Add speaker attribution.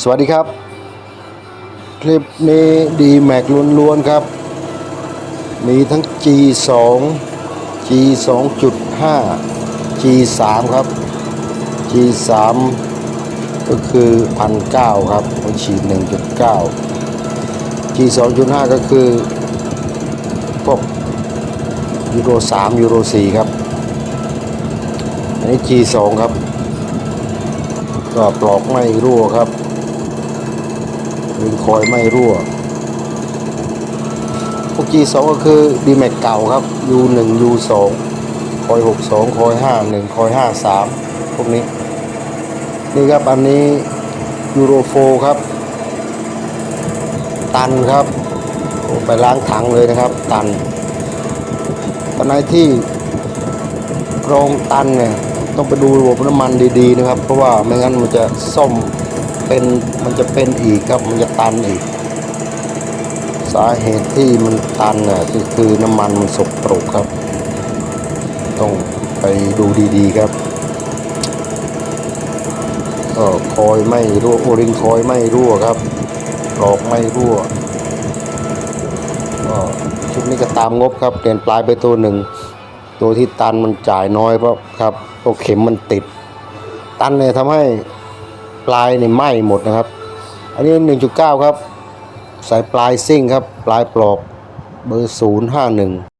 Speaker 1: สวัสดีครับ คลิปนี้ดีแม็กล้วนๆครับ มีทั้ง G2 G2.5 G3 ครับ G3 ก็คือ1,900ครับหัวฉีด 1.9 G2.5 ก็คือพวกยูโร3ยูโร4ครับอันนี้ G2 ครับ ก็ปลอกไม่รั่วครับ ริงคอยไม่รั่วพวก G2 ก็คือ d m a x เก่าครับ U1 U2 คอย 62 คอย 51 คอย 53 พวกนี้ นี่ครับ อันนี้ยูโรโฟครับ ตันครับ ไปล้างถังเลยนะครับ ตันตอนไหนที่กรองตันเนี่ยต้องไปดูระบบน้ำมันดีๆนะครับ เพราะว่าไม่งั้นมันจะซ่อม เป็นมันจะเป็นอีกครับมันจะตันอีก สาเหตุที่มันตันน่ะก็คือน้ำมันมันสกปรกครับ ต้องไปดูดีๆครับก็คอยไม่รั่วโอริงคอยไม่รั่วครับปลอกไม่รั่วก็ชุดนี้ก็ตามงบครับเปลี่ยนปลายไปตัวหนึ่ง ตัวที่ตันมันจ่ายน้อยเพราะครับเพราะเข็มมันติด ตันเนี่ยทำให้ ปลายในไหม้หมดนะครับ อันนี้ 1.9 ครับ สายปลายซิ่งครับ ปลายปลอกเบอร์ 051